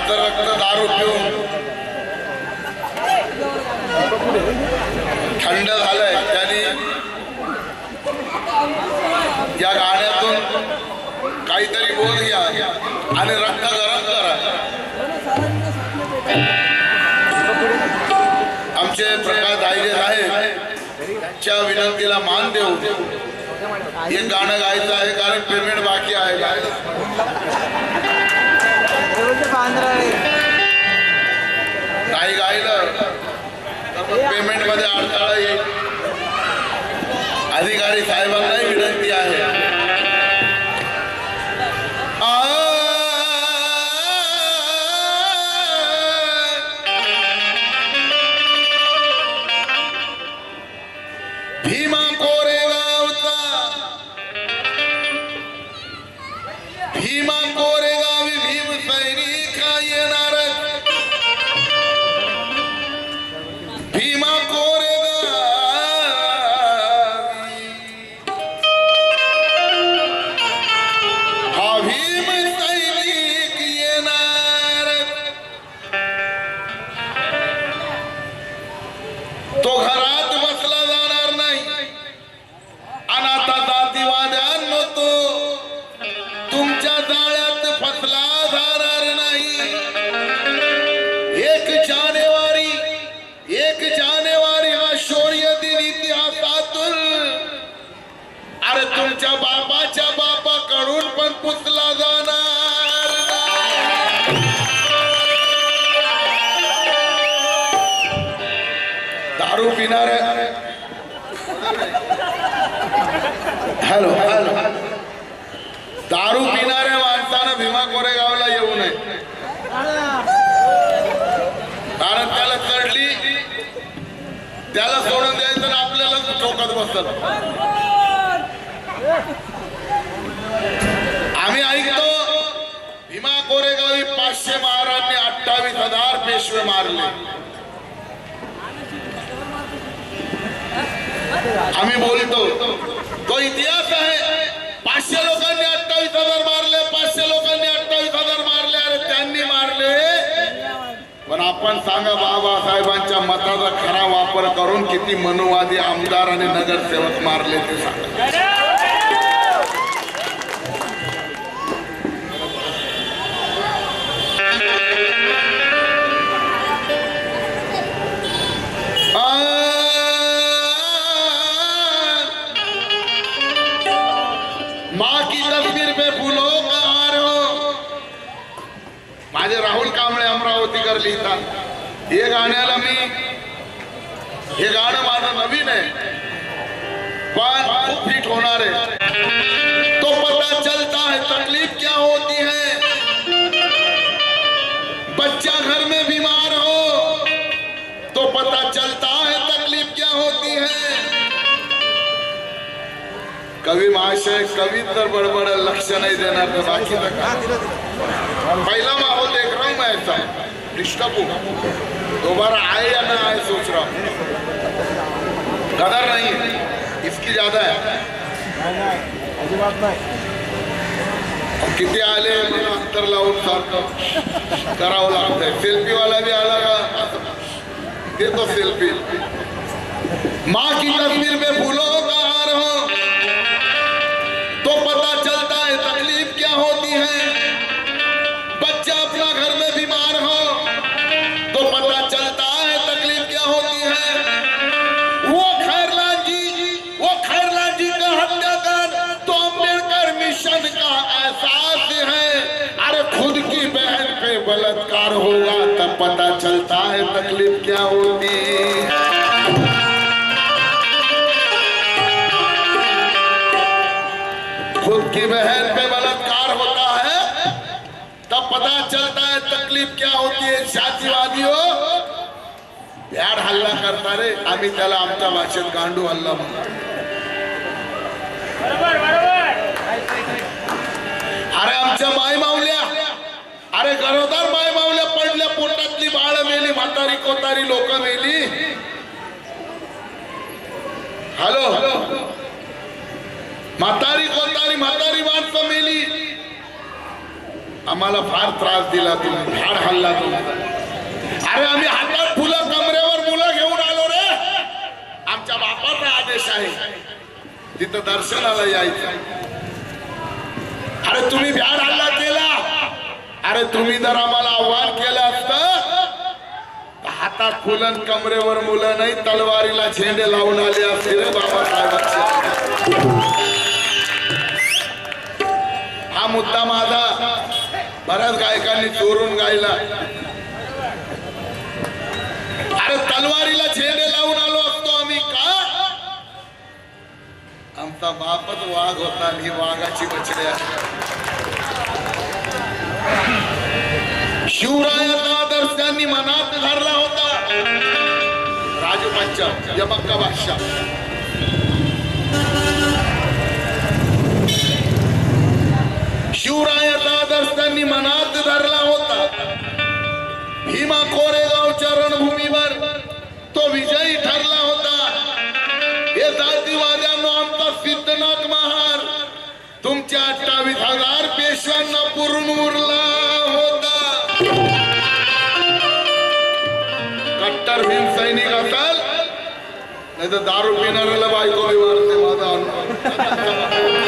ज्याचं रक्त दारू पिऊन. थंड झालंय. त्यांनी या गाण्यातून काहीतरी बोध घ्या आणि रक्त गरम करा. आमचे प्रकाश दायजे साहेब च्या विनंतीला मान देऊ एक गाणं गायचं आहे कारण पेमेंट बाकी आहे. नाही गायलं तर पेमेंटमध्ये अडथळा येईल. अधिकारी साहेबांनाही विनंती पिणार हॅलो हॅलो. दारू पिणाऱ्या माणसानं भीमा कोरेगावला येऊ नये. कारण त्याला चढली त्याला सोडून द्यायचं आणि आपल्याला ठोकत बसत आम्ही ऐकतो भीमा कोरेगावी पाचशे महाराजांनी अठ्ठावीस हजार पेशवे मारले. आम्ही बोलतो तो इतिहास आहे. पाचशे लोकांनी अठ्ठावीस हजार मारले पाचशे लोकांनी अठ्ठावीस हजार मारले अरे त्यांनी मारले. पण आपण सांगा बाबासाहेबांच्या मताचा खरा वापर करून किती मनुवादी आमदार आणि नगरसेवक मारले ते सांगा. माँ की तस्वीर में फुलो का हार हो। माझे राहुल कांबळे अमरावतीकर लिहितात। हे गाण्याला मी हे गाणं माझं नवीन आहे. पण खूप हिट होणार आहे. कवी महाशय, कवी तर बडबड लक्ष नाही देणार तर बाकी? पहिला माहौल देख रहा हूँ मैं ऐसा डिस्टर्ब हूँ दोबारा आए या ना आए, सोच रहा हूँ। कदर नहीं है, इसकी ज़्यादा है। किती आले मला अंतर लावून सारखं करावं लागतंय सेल्फी वाला भी आला का। देतो सेल्फी। माँ की तस्वीर में फूलों का हार हो। बलात्कार होगा, तब पता चलता है तकलीफ़ क्या होती है खुद की बहन पे बलात्कार होता है, तब पता चलता है तकलीफ़ क्या होती है। जातीवादियों याड हल्ला करता रे आम्ही त्याला आमच्या भाषेत गांडू हल्ला अरे आमच्या माय मावल्या अरे गरोदर माय मावल्या पडल्या पोटातली बाळ मेली म्हातारी कोतारी लोक मेली. हॅलो? म्हातारी कोतारी म्हातारी माणसं मेली. आम्हाला फार त्रास दिला तुम्ही झाड हल्ला तुमचा अरे आम्ही हातात फुलं कमरेवर मुलं घेऊन आलो रे. आमच्या बापाचा आदेश आहे. तिथं दर्शनाला यायचं. अरे तुम्ही भ्याड हल्ला केला? अरे तुम्ही जर आम्हाला आव्हान केलं असतं हातात फुलन कमरेवर मुलं नाही तलवारीला झेंडे लावून आले असते रे बाबासाहेबांचे हा मुद्दा माझा. बऱ्याच गायकांनी चोरून गायला. अरे तलवारीला झेंडे लावून आलो असतो आम्ही का? आमचा बापच वाघ होता आणि ही वाघाची बछड्या शिवरायाचा आदर्श त्यांनी मनात धरला होता. राजू यमक्का बादशाह शिवरायाचा आदर्श त्यांनी मनात धरला होता. भीमा कोरेगावच्या रणभूमीवर तो विजयी ठरला होता. हे जातीवाद्यांना आमचा सिद्धनाथ महार. तुमच्या अठ्ठावीस हजार पेशव्यांना पुरून उरला होता. कट्टर भीम सैनिक असाल नाही तर दारू पिणाऱ्याला बायको बिवारते माझा अनुभव.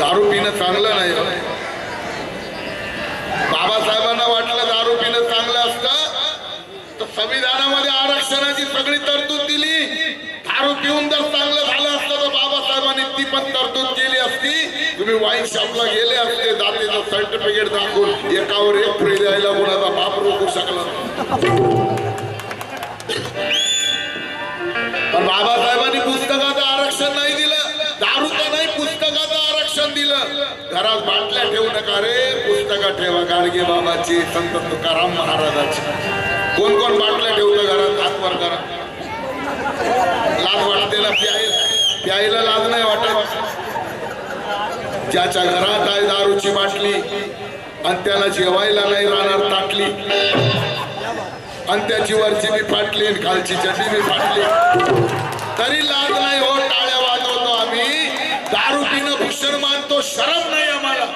दारू पिणं चांगलं नाही हो. बाबासाहेबांना वाटलं दारू पिणं चांगलं असतं तर संविधानामध्ये आरक्षणाची सगळी तरतूद दिली. दारू पिऊन जर चांगलं झालं असतं तर बाबासाहेबांनी ती पण तरतूद केली असती. तुम्ही वाईन शॉपला गेले असते जातीचं सर्टिफिकेट दाखवून एकावर एक फ्री द्यायला कोणाचा बाप रोखू शकला पण बाबासाहेबांनी पुस्तकाचं आरक्षण नाही दिलं. दारूचं नाही पुस्तकाचं आरक्षण दिलं. घरात बाटल्या ठेवू नका रे पुस्तकं ठेवा गाडगे बाबाची संत तुकाराम महाराजाची. कोण कोण बाटल्या ठेवलं घरात? हात वर करा. लाज वाटते ना प्यायला. प्यायला लाज नाही वाटत. ज्याच्या घरात आहे दारूची बाटली आणि त्याला जेवायला नाही राहणार ताटली. आणि त्याची वरची मी फाटली आणि खालची चटी मी फाटली. तरी लाज नाही हो टाळ्या वाजवतो आम्ही. दारू पिणं भूषण मानतो शरम नाही आम्हाला.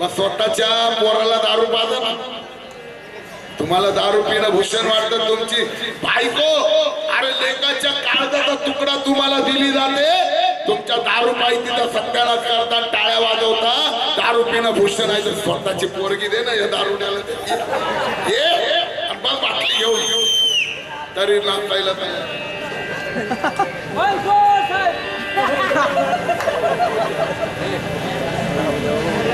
मग स्वतःच्या पोराला दारू पाजा तुम्हाला दारू पिणं भूषण वाटतं तुमची बायको अरे लेकाच्या काळजाचा तुकडा तुम्हाला दिली जाते. तुमच्या दारू पायी तिथं सत्यानाश करता टाळ्या वाजवता. दारू पिणं भूषण आहे तर स्वतःची पोरगी दे ना या दारुड्याला दे. ये आणि बस बाटली घेऊन. तरी नाचायला तयार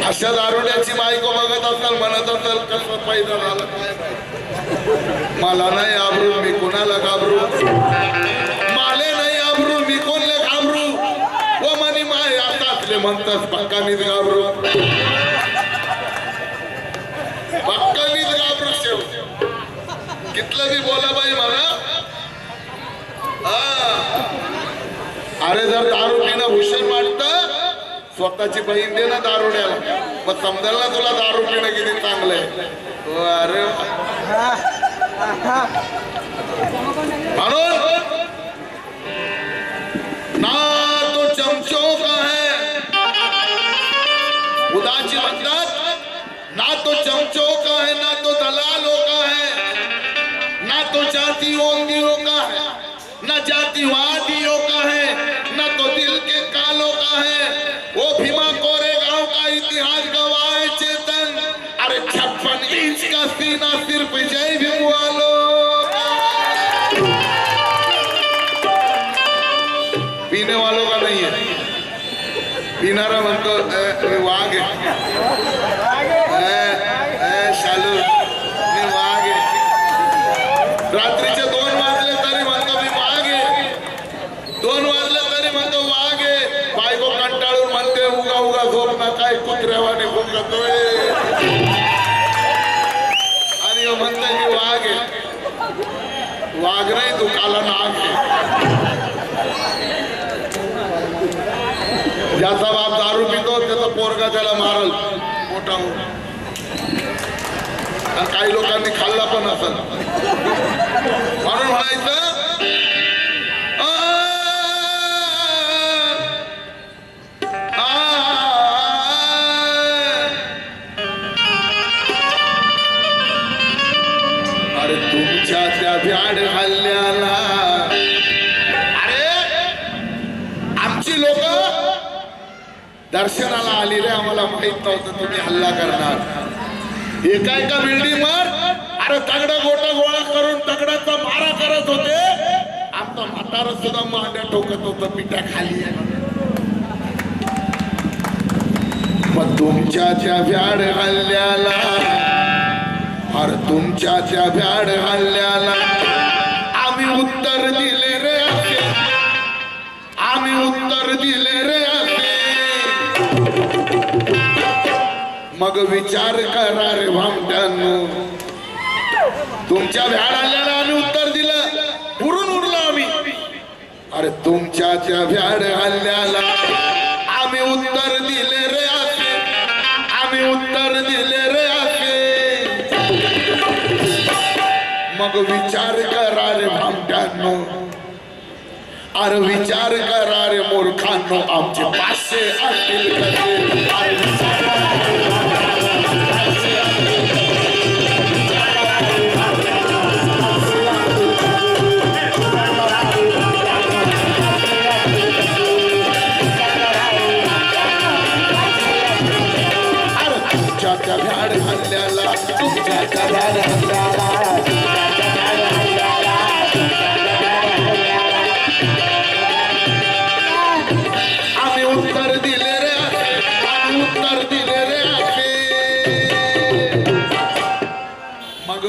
अशा दारुड्याची बायको बघत असाल म्हणत असाल कसं पैदा झालं काय मला नाही आबरू मी कोणाला घाबरू? माले नाही आबरू मी कोणले घाबरू? व मनी माय आता असले म्हणतात पक्कानीच घाबरू. पक्कानीच घाबरू शेव कितलं बी बोला बाई मला हा. अरे जर दारू पिणं भूषण वाटतं स्वतःची बहीण दे ना दारुड्याला मग समजायला ना तुला दारू पिणं किती चांगलंय अरे म्हणून ना तो चमचो का है उदाची म्हणतात ना तो चमचो का है ना तो दलालों का है ना तो जाती ओंदियों का है ना जातिवादियों छप्पन इंच का सीना सिर्फ जय भीम वालों का पीने वालों का नहीं है। पिणारा म्हणतो "ए, वाघ आहे ए, शालू मी वाघ आहे रात्रीचे दोन वाजले तरी म्हणतो मी वाघ आहे। दोन वाजले तरी म्हणतो वाघ आहे। बायको कंटाळून म्हणते उगा उगा झोप ना काय कुत्र्यावाने भुंकतोय आणि वागरे दुखाला नाग ज्याचा बाप दारू पितो त्याचा पोरगा त्याला मारल मोठा काही लोकांनी खाल्ला पण असेल. म्हणून म्हणायचं दर्शनाला आलेले आम्हाला माहीत नव्हतं तुम्ही हल्ला करणार. एका एका बिल्डिंग वर अरे तगडा गोटा गोळा करून तगडाचा मारा करत होते. आमचा म्हातारा सुद्धा मांड्या ठोकत होत पिठ्या खाली पण तुमच्या त्या भ्याड हल्ल्याला अरे तुमच्या त्या भ्याड हल्ल्याला आम्ही उत्तर दिले रे आम्ही उत्तर दिले रे मग विचार करा रे भामट्यानो तुमच्या भ्याड हल्ल्याला आम्ही उत्तर दिलं. पुरून उरलो आम्ही. अरे तुमच्या भ्याड हल्ल्याला आम्ही उत्तर दिले रे असे. आम्ही उत्तर दिले रे असे. मग विचार करा रे भामट्यानो अरे विचार करा रे मूर्खांनो आमचे पाचशे असतील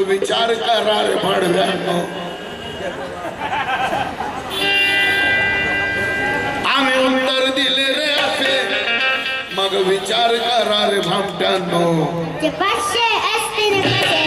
विचार करा रे भडव्यानो आम्ही उत्तर दिले रे असे. मग विचार करा रे भामट्यानो. ते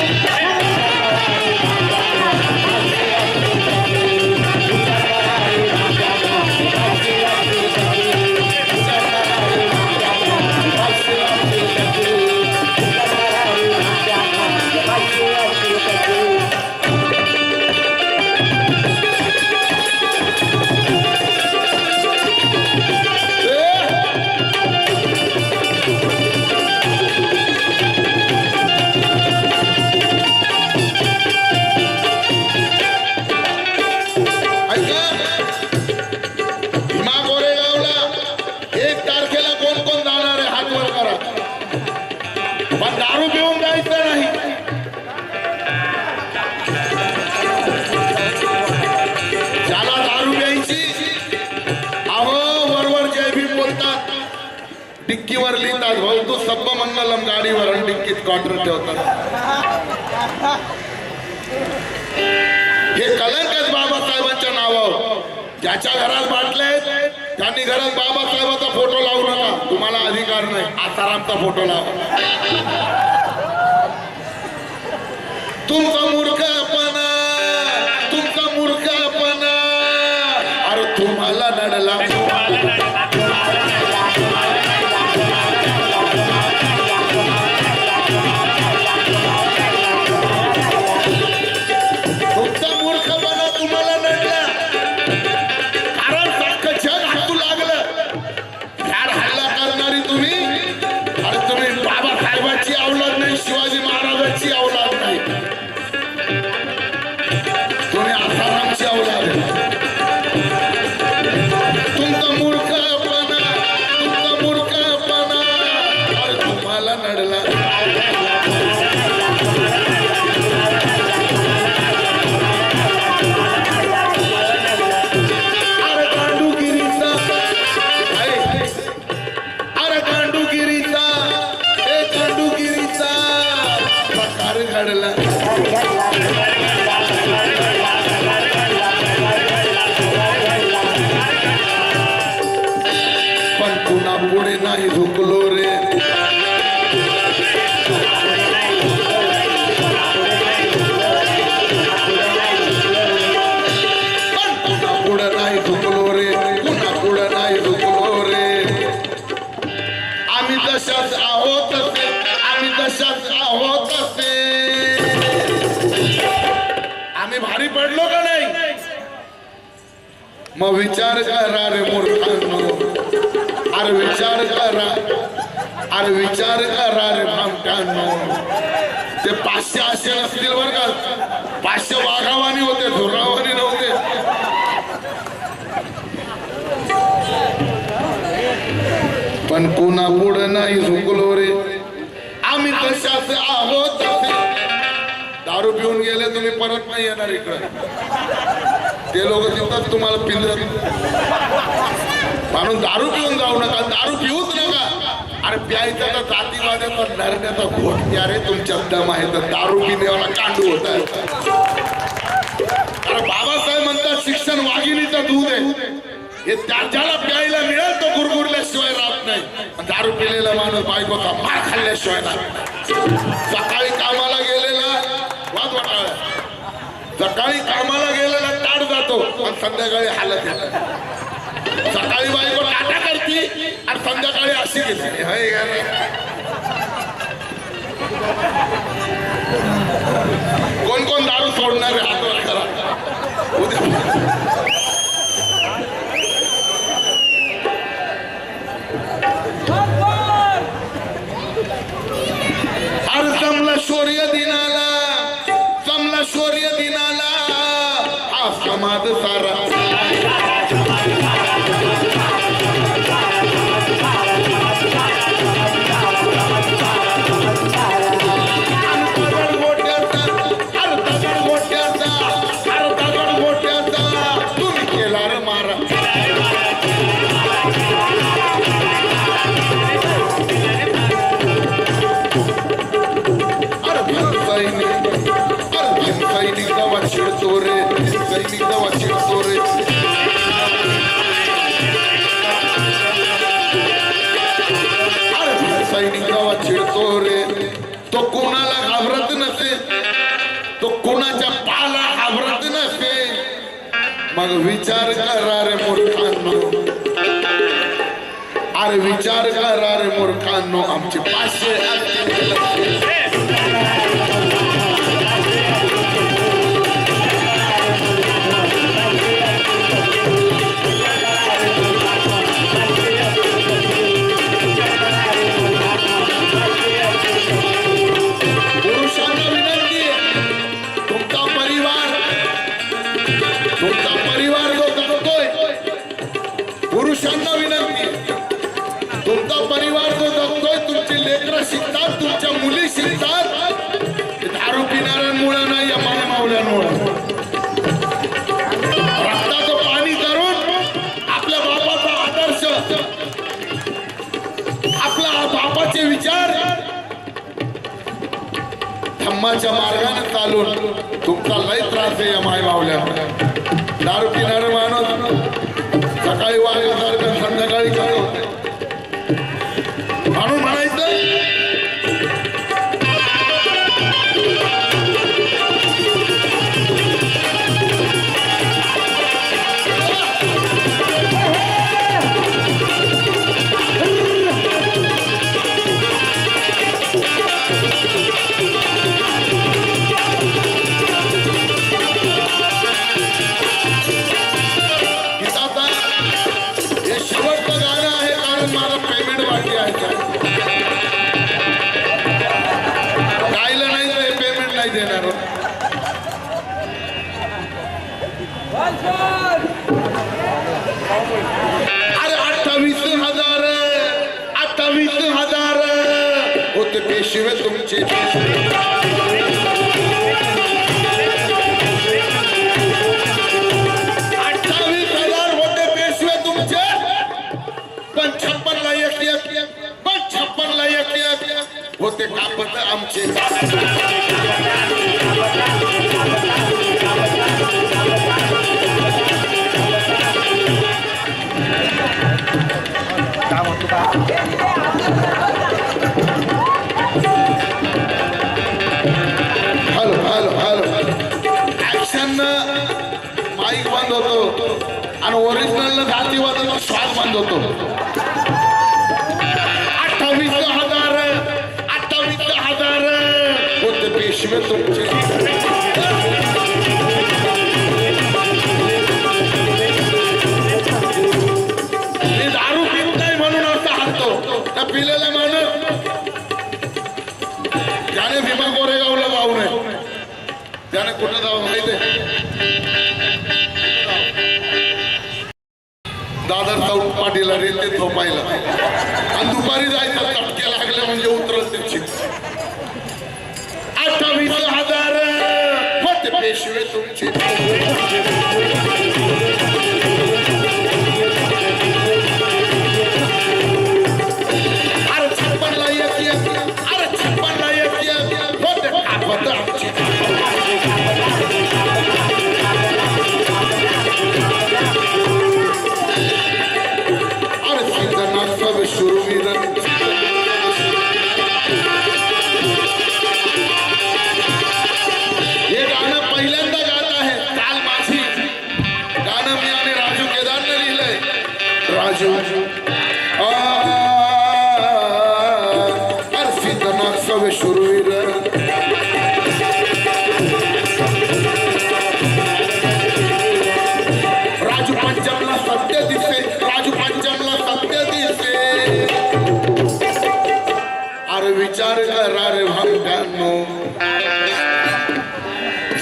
नाही बाबासाहेबाचा फोटो लावू नका. तुम्हाला अधिकार नाही. आसारामचा फोटो लावा. तुमचा मूर्ख पडलो का नाही? मग विचार करा रे मूर्खांनो अरे विचार करा अरे विचार करा रे भामट्यांनो ते पाचशे असे नसतील बरं का. पाचशे वाघावानी होते धुरावानी नव्हते. पण कोणा पुढं नाही झुकलो रे. आम्ही तशाच आहोत. दारू पिऊन गेले तुम्ही परत नाही येणार इकडं. ते लोक तिथंच तुम्हाला पिंजर म्हणून दारू पिऊन जाऊ नका दारू पिऊच नका. अरे प्यायचा तर जातीवाद्याचा नरण्याचा घोट प्या रे तुमच्या दम आहे तर दारू पिण्याला कांडू होत आहे. अरे बाबासाहेब म्हणतात शिक्षण वाघिणीचं दूध आहे. हे त्याच्याला प्यायला मिळेल तो गुरगुरल्याशिवाय राहत नाही. दारू पिलेला माणूस बायकोचा मार खाल्ल्याशिवाय राहत नाही सकाळी कामाला गेलेला वाद वाटाळ सकाळी कामाला गेलेला ताट जातो आणि संध्याकाळी हालत येत सकाळी बायको टाटा करते आणि संध्याकाळी अशी घेते. हाय का कोण कोण दारू सोडणार आहे? हात करा. उद्या. मग विचार करा रे मूर्खांनो अरे विचार करा रे मूर्खांनो आमचे पाचशे असतील. पुरुषांना विनंती तुमचा परिवार तुमचा धम्माच्या मार्गाने चालून तुमचा लय त्रास आहे या माय मावल्या दारू पिणारे माणूस सकाळी वागल्यासारखं संध्याकाळी कापत आमचे पेशवे तुमचे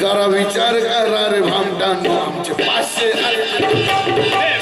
जरा विचार करा रे भामट्यानो आमचे पाचशे